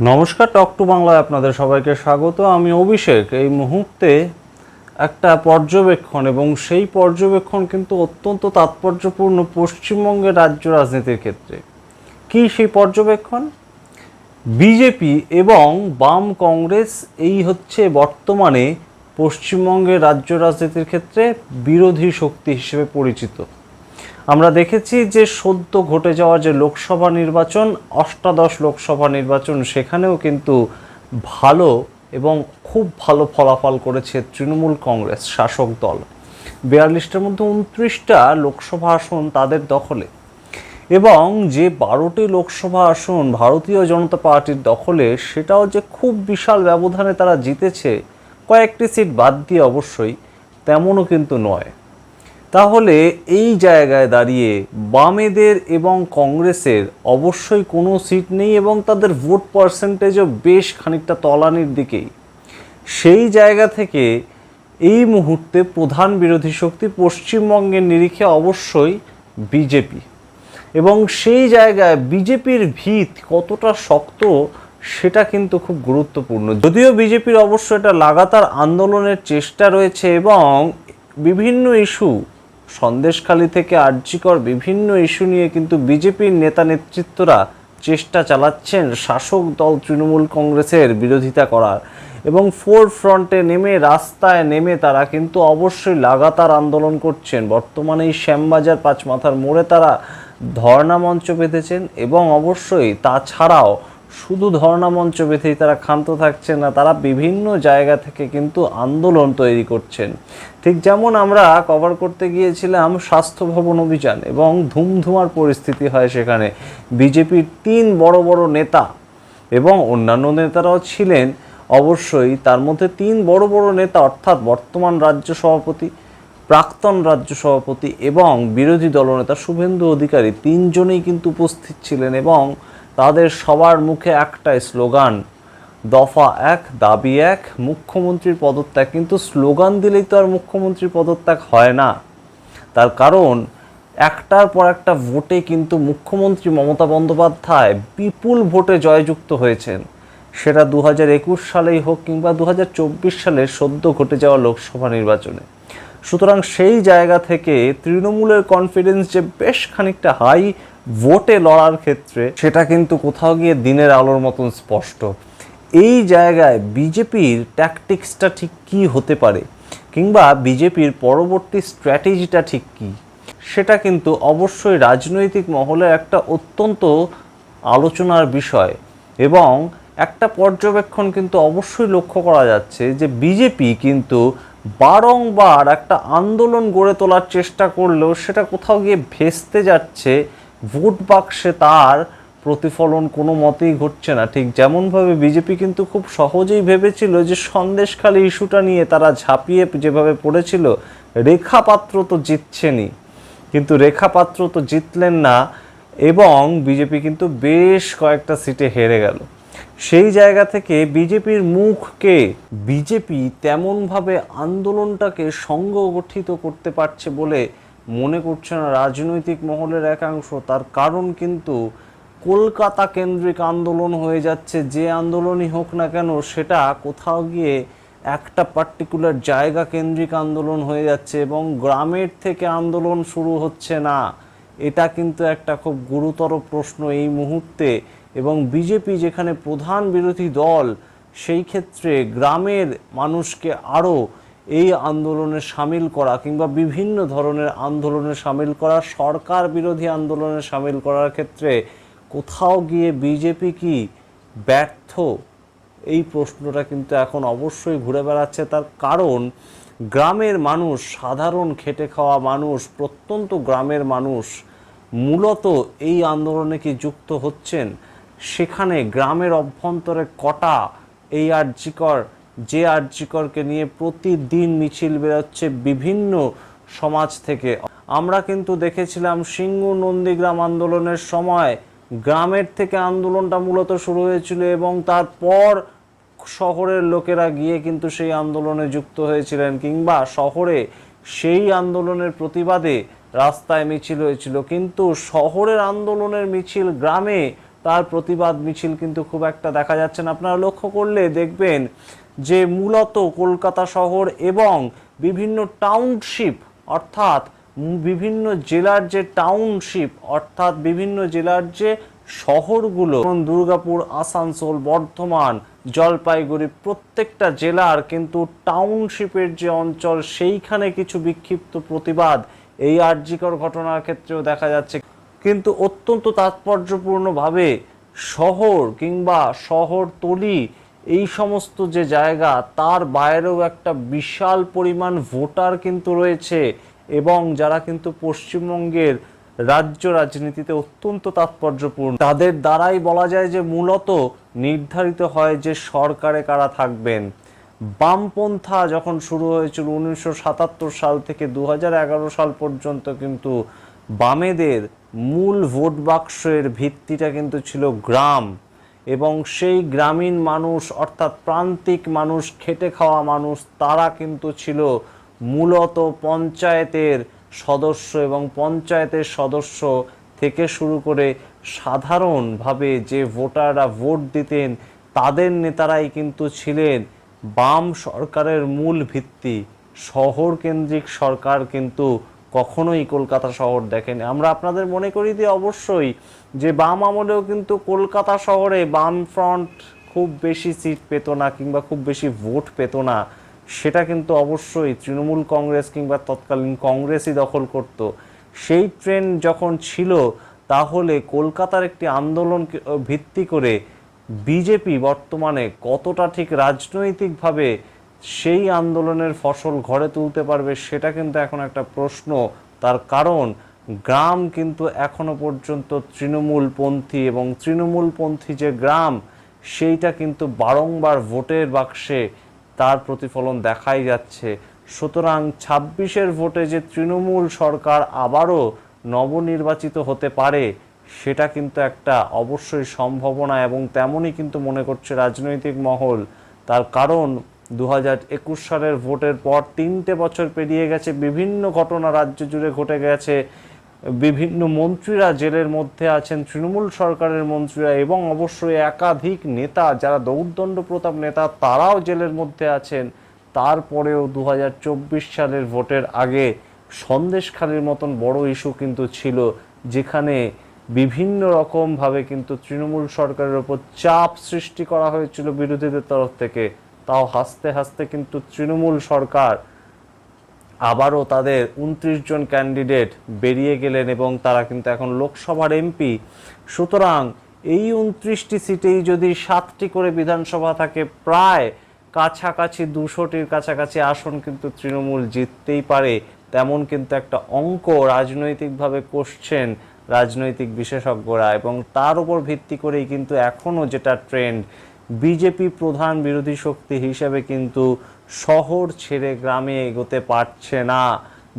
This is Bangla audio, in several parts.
নমস্কার, টক টু বাংলায় আপনাদের সবাইকে স্বাগত। আমি অভিষেক। এই মুহূর্তে একটা পর্যবেক্ষণ এবং সেই পর্যবেক্ষণ কিন্তু অত্যন্ত তাৎপর্যপূর্ণ পশ্চিমবঙ্গের রাজ্য রাজনীতির ক্ষেত্রে। কি সেই পর্যবেক্ষণ? বিজেপি এবং বাম কংগ্রেস, এই হচ্ছে বর্তমানে পশ্চিমবঙ্গের রাজ্য রাজনীতির ক্ষেত্রে বিরোধী শক্তি হিসেবে পরিচিত। আমরা দেখেছি যে সদ্য ঘটে যাওয়া যে লোকসভা নির্বাচন, অষ্টাদশ লোকসভা নির্বাচন, সেখানেও কিন্তু ভালো এবং খুব ভালো ফলাফল করেছে তৃণমূল কংগ্রেস শাসক দল। বিয়াল্লিশটার মধ্যে উনত্রিশটা লোকসভা আসন তাদের দখলে এবং যে বারোটি লোকসভা আসন ভারতীয় জনতা পার্টির দখলে, সেটাও যে খুব বিশাল ব্যবধানে তারা জিতেছে, কয়েকটি সিট বাদ দিয়ে অবশ্যই তেমনও কিন্তু নয়। তাহলে এই জায়গায় দাঁড়িয়ে বামেদের এবং কংগ্রেসের অবশ্যই কোনো সিট নেই এবং তাদের ভোট পার্সেন্টেজও বেশ খানিকটা তলানির দিকেই। সেই জায়গা থেকে এই মুহূর্তে প্রধান বিরোধী শক্তি পশ্চিমবঙ্গের নিরিখে অবশ্যই বিজেপি। এবং সেই জায়গায় বিজেপির ভিত কতটা শক্ত সেটা কিন্তু খুব গুরুত্বপূর্ণ। যদিও বিজেপির অবশ্য এটা লাগাতার আন্দোলনের চেষ্টা রয়েছে এবং বিভিন্ন ইস্যু সন্দেশখালী থেকে আর্যিকর বিভিন্ন ইস্যু নিয়ে কিন্তু বিজেপির নেতা নেতৃত্বরা চেষ্টা চালাচ্ছেন শাসক দল তৃণমূল কংগ্রেসের বিরোধিতা করার। এবং ফোর ফ্রন্টে নেমে, রাস্তায় নেমে তারা কিন্তু অবশ্যই লাগাতার আন্দোলন করছেন। বর্তমানে এই শ্যামবাজার পাঁচ মাথার মোড়ে তারা ধর্ণা মঞ্চ বেঁধেছেন এবং অবশ্যই তাছাড়াও শুধু ধর্ণা মঞ্চ বেঁধেই তারা ক্ষান্ত থাকছেন না, তারা বিভিন্ন জায়গা থেকে কিন্তু আন্দোলন তৈরি করছেন। ঠিক যেমন আমরা কভার করতে গিয়েছিলাম স্বাস্থ্য ভবন অভিযান এবং ধুমধুমার পরিস্থিতি হয় সেখানে। বিজেপির তিন বড় বড় নেতা এবং অন্যান্য নেতারাও ছিলেন। অবশ্যই তার মধ্যে তিন বড় বড় নেতা অর্থাৎ বর্তমান রাজ্য সভাপতি, প্রাক্তন রাজ্য সভাপতি এবং বিরোধী দলনেতা শুভেন্দু অধিকারী তিনজনেই কিন্তু উপস্থিত ছিলেন এবং তাদের সবার মুখে একটাই স্লোগান, দফা এক, দাবি এক, মুখ্যমন্ত্রীর পদত্যাগ। কিন্তু স্লোগান দিলেই তো আর মুখ্যমন্ত্রীর পদত্যাগ হয় না। তার কারণ, একটার পর একটা ভোটে কিন্তু মুখ্যমন্ত্রী মমতা বন্দ্যোপাধ্যায় বিপুল ভোটে জয়যুক্ত হয়েছেন। সেটা দু হাজার একুশ সালেই হোক কিংবা দু হাজার চব্বিশ সদ্য ঘটে যাওয়া লোকসভা নির্বাচনে। সুতরাং সেই জায়গা থেকে তৃণমূলের কনফিডেন্স যে বেশ খানিকটা হাই ভোটে লড়ার ক্ষেত্রে, সেটা কিন্তু কোথাও গিয়ে দিনের আলোর মতন স্পষ্ট। এই জায়গায় বিজেপির ট্যাকটিক্সটা ঠিক কি হতে পারে? কিংবা বিজেপির পরবর্তী স্ট্র্যাটেজিটা ঠিক কি? সেটা কিন্তু অবশ্যই রাজনৈতিক মহলের একটা অত্যন্ত আলোচনার বিষয়। এবং একটা পর্যবেক্ষণ কিন্তু অবশ্যই লক্ষ্য করা যাচ্ছে যে বিজেপি কিন্তু বারংবার একটা আন্দোলন গড়ে তোলার চেষ্টা করলেও সেটা কোথাও গিয়ে ভেস্তে যাচ্ছে, ভোট বাক্সে তার প্রতিফলন কোনো মতেই ঘটছে না। ঠিক যেমনভাবে বিজেপি কিন্তু খুব সহজেই ভেবেছিল যে সন্দেশখালী ইস্যুটা নিয়ে তারা ঝাঁপিয়ে যেভাবে পড়েছিল রেখা পাত্র তো জিতছেনই। কিন্তু রেখা পাত্র তো জিতলেন না এবং বিজেপি কিন্তু বেশ কয়েকটা সিটে হেরে গেল। সেই জায়গা থেকে বিজেপির মুখকে বিজেপি তেমনভাবে আন্দোলনটাকে সংগঠিত করতে পারছে বলে মনে করছে না রাজনৈতিক মহলের একাংশ। তার কারণ কিন্তু কলকাতা কেন্দ্রিক আন্দোলন হয়ে যাচ্ছে। যে আন্দোলনই হোক না কেন, সেটা কোথাও গিয়ে একটা পার্টিকুলার জায়গা কেন্দ্রিক আন্দোলন হয়ে যাচ্ছে এবং গ্রামের থেকে আন্দোলন শুরু হচ্ছে না। এটা কিন্তু একটা খুব গুরুতর প্রশ্ন এই মুহূর্তে। এবং বিজেপি যেখানে প্রধান বিরোধী দল, সেই ক্ষেত্রে গ্রামের মানুষকে আরও এই আন্দোলনে সামিল করা কিংবা বিভিন্ন ধরনের আন্দোলনে সামিল করা, সরকার বিরোধী আন্দোলনে সামিল করার ক্ষেত্রে কোথাও গিয়ে বিজেপি কি ব্যর্থ? এই প্রশ্নটা কিন্তু এখন অবশ্যই ঘুরে বেড়াচ্ছে। তার কারণ, গ্রামের মানুষ, সাধারণ খেটে খাওয়া মানুষ, প্রত্যন্ত গ্রামের মানুষ মূলত এই আন্দোলনে কি যুক্ত হচ্ছেন? সেখানে গ্রামের অভ্যন্তরে কটা এই আর্যিকর যে আর্যিকরকে নিয়ে প্রতিদিন মিছিল বেরোচ্ছে বিভিন্ন সমাজ থেকে। আমরা কিন্তু দেখেছিলাম সিঙ্গু নন্দীগ্রাম আন্দোলনের সময় গ্রামের থেকে আন্দোলনটা মূলত শুরু হয়েছিল এবং তারপর শহরের লোকেরা গিয়ে কিন্তু সেই আন্দোলনে যুক্ত হয়েছিলেন কিংবা শহরে সেই আন্দোলনের প্রতিবাদে রাস্তায় মিছিল হয়েছিল। কিন্তু শহরের আন্দোলনের মিছিল গ্রামে তার প্রতিবাদ মিছিল কিন্তু খুব একটা দেখা যাচ্ছে না। আপনারা লক্ষ্য করলে দেখবেন যে মূলত কলকাতা শহর এবং বিভিন্ন টাউনশিপ অর্থাৎ বিভিন্ন জেলার যে টাউনশিপ অর্থাৎ বিভিন্ন জেলার যে শহরগুলো, যেমন দুর্গাপুর, আসানসোল, বর্ধমান, জলপাইগুড়ি, প্রত্যেকটা জেলার কিন্তু টাউনশিপের যে অঞ্চল, সেইখানে কিছু বিক্ষিপ্ত প্রতিবাদ। এই আর্যিকর ঘটনার ক্ষেত্রেও দেখা যাচ্ছে। কিন্তু অত্যন্ত তাৎপর্যপূর্ণভাবে শহর কিংবা শহরতলি, এই সমস্ত যে জায়গা, তার বাইরেও একটা বিশাল পরিমাণ ভোটার কিন্তু রয়েছে এবং যারা কিন্তু পশ্চিমবঙ্গের রাজ্য রাজনীতিতে অত্যন্ত তাৎপর্যপূর্ণ। তাদের দ্বারাই বলা যায় যে মূলত নির্ধারিত হয় যে সরকারে কারা থাকবেন। বামপন্থা যখন শুরু হয়েছিল উনিশশো সাতাত্তর সাল থেকে দু হাজার এগারো সাল পর্যন্ত কিন্তু বামেদের মূল ভোট বাক্সের ভিত্তিটা কিন্তু ছিল গ্রাম এবং সেই গ্রামীণ মানুষ, অর্থাৎ প্রান্তিক মানুষ, খেটে খাওয়া মানুষ, তারা কিন্তু ছিল মূলত পঞ্চায়েতের সদস্য এবং পঞ্চায়েতের সদস্য থেকে শুরু করে সাধারণভাবে যে ভোটাররা ভোট দিতেন, তাদের নেতারাই কিন্তু ছিলেন বাম সরকারের মূল ভিত্তি। শহর কেন্দ্রিক সরকার কিন্তু কখনোই কলকাতা শহর দেখেনি। আমরা আপনাদের মনে করি যে অবশ্যই যে বাম আমলেও কিন্তু কলকাতা শহরে বাম ফ্রন্ট খুব বেশি সিট পেত না কিংবা খুব বেশি ভোট পেত না, সেটা কিন্তু অবশ্যই তৃণমূল কংগ্রেস কিংবা তৎকালীন কংগ্রেসই দখল করত। সেই ট্রেন যখন ছিল, তাহলে কলকাতার একটি আন্দোলন ভিত্তি করে বিজেপি বর্তমানে কতটা ঠিক রাজনৈতিকভাবে সেই আন্দোলনের ফসল ঘরে তুলতে পারবে সেটা কিন্তু এখন একটা প্রশ্ন। তার কারণ, গ্রাম কিন্তু এখনও পর্যন্ত তৃণমূলপন্থী এবং তৃণমূলপন্থী যে গ্রাম, সেইটা কিন্তু বারংবার ভোটের বাক্সে তার প্রতিফলন দেখাই যাচ্ছে। সুতরাং ছাব্বিশের ভোটে যে তৃণমূল সরকার আবারও নবনির্বাচিত হতে পারে, সেটা কিন্তু একটা অবশ্যই সম্ভাবনা এবং তেমনই কিন্তু মনে করছে রাজনৈতিক মহল। তার কারণ দু সালের ভোটের পর তিনটে বছর পেরিয়ে গেছে, বিভিন্ন ঘটনা রাজ্য জুড়ে ঘটে গেছে। বিভিন্ন মন্ত্রীরা জেলের মধ্যে আছেন, তৃণমূল সরকারের মন্ত্রীরা এবং অবশ্যই একাধিক নেতা, যারা দৌর্দণ্ড প্রতাপ নেতা, তারাও জেলের মধ্যে আছেন। তারপরেও দু হাজার চব্বিশ সালের ভোটের আগে সন্দেশখালির মতন বড় ইস্যু কিন্তু ছিল, যেখানে বিভিন্ন রকমভাবে কিন্তু তৃণমূল সরকারের ওপর চাপ সৃষ্টি করা হয়েছিল বিরোধীদের তরফ থেকে। তাও হাসতে হাসতে কিন্তু তৃণমূল সরকার আবারও তাদের উনত্রিশ জন ক্যান্ডিডেট বেরিয়ে গেলেন এবং তারা কিন্তু এখন লোকসভার এমপি সুতরাং এই উনত্রিশটি সিটেই যদি সাতটি করে বিধানসভা থাকে, প্রায় কাছাকাছি দুশোটির কাছাকাছি আসন কিন্তু তৃণমূল জিততেই পারে। তেমন কিন্তু একটা অঙ্ক রাজনৈতিকভাবে কষছেন রাজনৈতিক বিশেষজ্ঞরা এবং তার উপর ভিত্তি করেই কিন্তু এখনও যেটা ট্রেন্ড বিজেপি প্রধান বিরোধী শক্তি হিসেবে কিন্তু শহর ছেড়ে গ্রামে এগোতে পারছে না।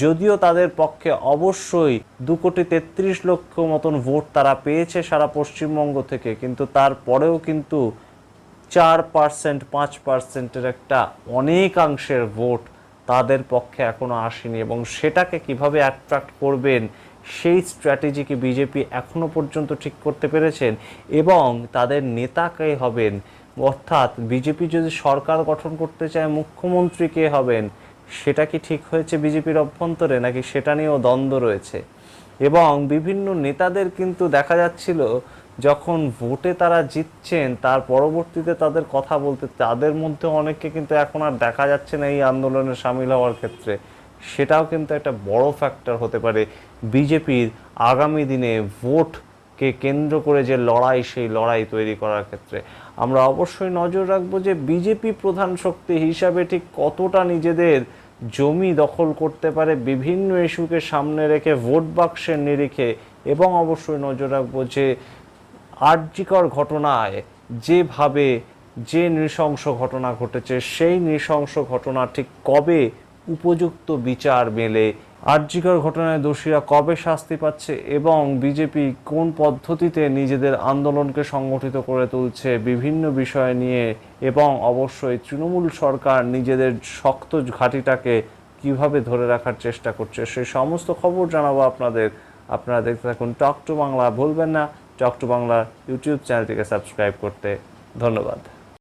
যদিও তাদের পক্ষে অবশ্যই দু কোটি তেত্রিশ লক্ষ মতন ভোট তারা পেয়েছে সারা পশ্চিমবঙ্গ থেকে, কিন্তু তারপরেও কিন্তু চার পার্সেন্ট, পাঁচ পার্সেন্টের একটা অনেকাংশের ভোট তাদের পক্ষে এখনও আসেনি এবং সেটাকে কীভাবে অ্যাট্রাক্ট করবেন সেই স্ট্র্যাটেজি কি বিজেপি এখনও পর্যন্ত ঠিক করতে পেরেছেন এবং তাদের নেতা কে হবেন? অর্থাৎ বিজেপি যদি সরকার গঠন করতে চায়, মুখ্যমন্ত্রী কে হবেন? সেটা কি ঠিক হয়েছে বিজেপির অভ্যন্তরে নাকি সেটা নিয়েও দ্বন্দ্ব রয়েছে? এবং বিভিন্ন নেতাদের কিন্তু দেখা যাচ্ছিল, যখন ভোটে তারা জিতছেন, তার পরবর্তীতে তাদের কথা বলতে, তাদের মধ্যে অনেককে কিন্তু এখন আর দেখা যাচ্ছে না এই আন্দোলনে সামিল হওয়ার ক্ষেত্রে। সেটাও কিন্তু একটা বড় ফ্যাক্টর হতে পারে। বিজেপির আগামী দিনে ভোটকে কেন্দ্র করে যে লড়াই, সেই লড়াই তৈরি করার ক্ষেত্রে। আমরা অবশ্যই নজর রাখব যে বিজেপি প্রধান শক্তি হিসাবে ঠিক কতটা নিজেদের জমি দখল করতে পারে, বিভিন্ন ইস্যুকে সামনে রেখে ভোট বাক্সের নিরিখে, এবং অবশ্যই নজর রাখব যে আর্যিকর ঘটনায় যেভাবে যে নৃশংস ঘটনা ঘটেছে, সেই নৃশংস ঘটনা ঠিক কবে উপযুক্ত বিচার মেলে। আর্যিকর ঘটনায় দোষীরা কবে শাস্তি পাচ্ছে এবং বিজেপি কোন পদ্ধতিতে নিজেদের আন্দোলনকে সংগঠিত করে তুলছে বিভিন্ন বিষয় নিয়ে এবং অবশ্যই তৃণমূল সরকার নিজেদের শক্ত ঘাঁটিটাকে কীভাবে ধরে রাখার চেষ্টা করছে সেই সমস্ত খবর জানাব আপনাদের। আপনারা দেখতে থাকুন টক টু বাংলা। ভুলবেন না চক টু বাংলা ইউটিউব চ্যানেলটিকে সাবস্ক্রাইব করতে। ধন্যবাদ।